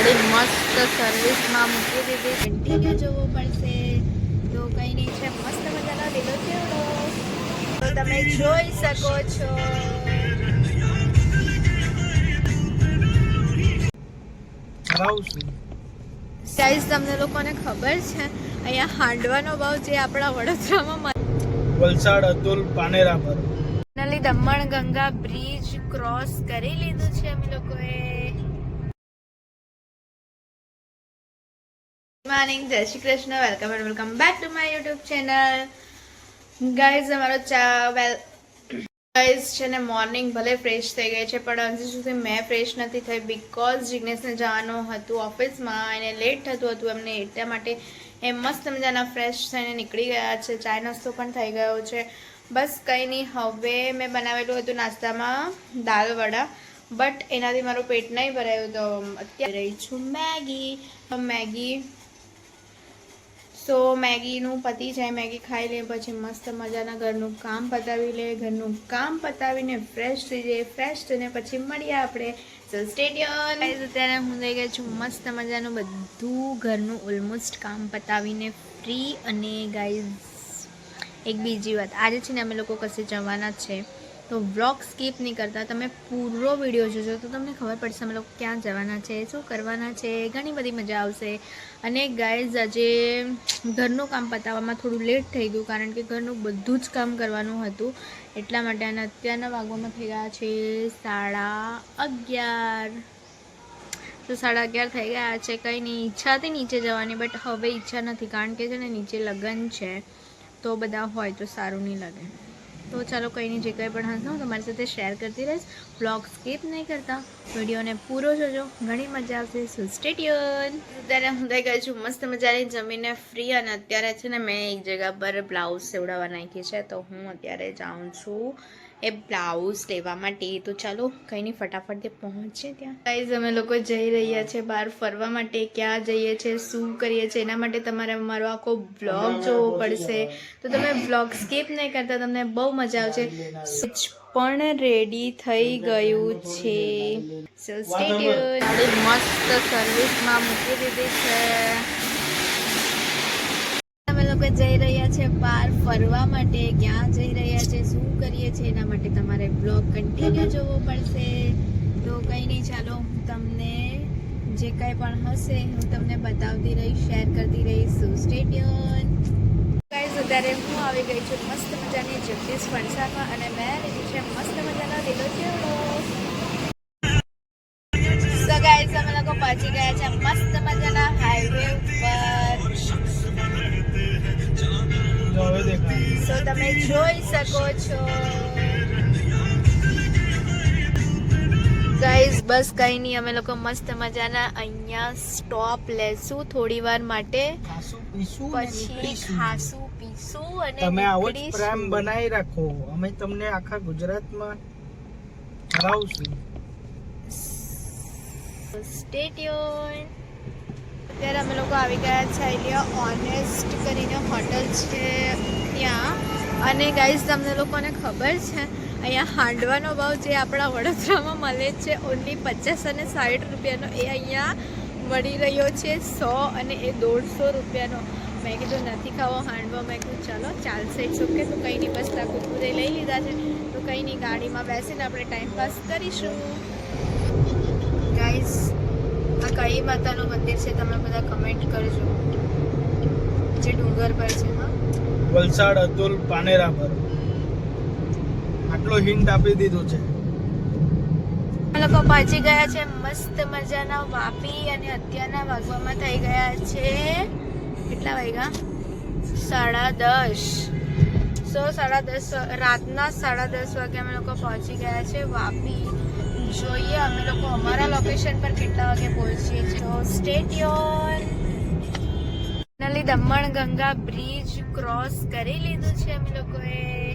ગાડી મસ્ત સર્વિસમાં મૂકી દીધી. કન્ટિન્યુ જોવું પડશે? તો કંઈ નહીં છે મસ્ત મજાનો લીલો કેવડો તો તમે જોઈ શકો છો. સાઈઝ તમને લોકોને ખબર છે અહીંયા હાંડવાનો ભાવ જે આપણા વડોદરામાં વલસાડ અતુલ પાનેરા પર finally Daman Ganga bridge cross કરી લીધું છે અમે લોકોએ. મોર્નિંગ, જય Shri Krishna welcome and welcome back to my YouTube channel guys અમારો ચા વેલ ગાઈઝ છે ને મોર્નિંગ ભલે ફ્રેશ થઈ ગઈ છે, પણ હજી સુધી મેં ફ્રેશ નથી થઈ બિકોઝ જિગ્નેશને જવાનું હતું ઓફિસમાં એને લેટ થતું હતું એમને એટલા માટે એ મસ્ત મજાના ફ્રેશ થઈને નીકળી ગયા છે. ચાય નાસ્તો પણ થઈ ગયો છે. બસ કંઈ નહીં, હવે મેં બનાવેલું હતું નાસ્તામાં દાલ વડા બટ એનાથી મારું પેટ નહીં ભરાયું તો અત્યારે રહી છું મેગી. મેગી સો મેગીનું પતી જાય, મેગી ખાઈ લે, પછી મસ્ત મજાના ઘરનું કામ પતાવી લે, ઘરનું કામ પતાવીને ફ્રેશ થઈ જાય ફ્રેશ થઈને પછી મળીએ આપણે. સો સ્ટેડિયમ અત્યારે હું થઈ ગઈ છું મસ્ત મજાનું બધું ઘરનું ઓલમોસ્ટ કામ પતાવીને ફ્રી અને ગાઈઝ એક બીજી વાત. આજે છે ને અમે લોકો કશે જવાના છે. તો વ્લોગ સ્કીપ નહીં કરતા. તમે પૂરો વીડિયો જોજો તો તમને ખબર પડશે અમે લોકો ક્યાં જવાના છે, શું કરવાના છે, ઘણી બધી મજા આવશે. અને ગાઈઝ આજે ઘરનું કામ પતાવવામાં થોડું લેટ થઈ ગયું કારણ કે ઘરનું બધું જ કામ કરવાનું હતું. એટલા માટે અને અત્યારના વાગવામાં થઈ ગયા છે સાડા અગિયાર. તો સાડા અગિયાર થઈ ગયા છે, કંઈ નહીં ઈચ્છા હતી નીચે જવાની બટ હવે ઈચ્છા નથી કારણ કે છે ને, નીચે લગ્ન છે. તો બધા હોય તો સારું નહીં લાગે. તો ચાલો કંઈ નહીં, જે કંઈ પણ હશે હું તમારી સાથે શેર કરતી રહીશ. બ્લોગ સ્કીપ નહીં કરતા, વિડીયોને પૂરો જોજો. ઘણી મજા આવશે સો સ્ટેડિયન અત્યારે હું થઈ ગઈ છું મસ્ત મજાની જમીને ફ્રી અને અત્યારે છે ને મેં એક જગ્યા પર બ્લાઉઝ સેવડાવવા નાખી છે, તો હું અત્યારે જાઉં છું. એ બ્લાઉઝ લેવા માટે. તો ચાલો કંઈ નહીં ફટાફટ તે પહોંચે ત્યાં. ગાઈઝ અમે લોકો જઈ રહ્યા છે બહાર ફરવા માટે. ક્યાં જઈએ છીએ શું કરીએ છીએ એના માટે તમારે અમારો આખો બ્લોગ જોવો પડશે. તો તમે બ્લોગ સ્કીપ નહીં કરતા તમને બહુ મજા આવશે. સ્વિચ પણ રેડી થઈ ગયું છે. સો મસ્ત સર્વિસમાં મૂકી દીધી છે. અમે લોકો જઈ રહ્યા છે બહાર ફરવા માટે. ક્યાં જઈ રહ્યા છે એના માટે તમારે બ્લોગ કન્ટિન્યુ જોવો પડશે. તો કંઈ નહીં ચાલો હું તમને જે કંઈ પણ હશે હું તમને બતાવતી રહીશ શેર કરતી રહીશ. સો સ્ટેડિયમ ગાઈઝ અત્યારે હું આવી ગઈ છું મસ્ત મજાની જગદીશ ફણસામાં અને મેં લીધી છે મસ્ત મજાનો લીલો ચેવડો સો ગાઈઝ અમે લોકો પહોંચી ગયા છે મસ્ત મજાના હાઈવે ઉપર. સો તમે જોઈ શકો છો. ગાઈઝ બસ કઈ નહીં અમે લોકો મસ્ત મજાના અહીંયા સ્ટોપ લેશું થોડી વાર માટે. પછી ખાશું પીશું અને તમે આવો જ પ્રેમ બનાવી રાખો. અમે તમને આખા ગુજરાતમાં હરાવશું. સ્ટે ટ્યુન અત્યારે અમે લોકો આવી ગયા છે અહીંયા ઓનેસ્ટ કરીને હોટલ છે. ત્યાં અને ગાઈઝ તમને લોકોને ખબર છે, અહીંયા હાંડવાનો ભાવ જે આપણા વડોદરામાં મળે છે ઓનલી પચાસ અને સાઠ રૂપિયાનો. એ અહીંયા મળી રહ્યો છે સો અને એ દોઢસો રૂપિયાનો. મેં કીધું, નથી ખાવો હાંડવો. મેં કીધું, ચાલો, ચાલશે ઇટ્સ ઓકે તો કંઈ નહીં, બસ કુરકુરે લઈ લીધા છે. તો કંઈ નહીં, ગાડીમાં બેસીને આપણે ટાઈમ પાસ કરીશું. ગાઈઝ આ કઈ માતાનું મંદિર છે, તમે બધા કમેન્ટ કરજો. જે ડુંગર પર છે, હા. વલસાડ, અતુલ, પાનેરા પર. આટલો હિન્ટ આપી દીધો છે. લોકો પહોંચી ગયા છે, મસ્ત મજાના વાપી અને અત્યારના વાગવામાં થઈ ગયા છે. કેટલા વાગ્યા? સાડા દસ. સો સાડા દસ રાતના સાડા દસ વાગે અમે લોકો પહોંચી ગયા છે વાપી. જોઈએ અમે લોકો અમારા લોકેશન પર કેટલા વાગે પહોંચીએ છીએ. State stadium finally Daman Ganga bridge cross કરી લીધું છે અમે લોકોએ.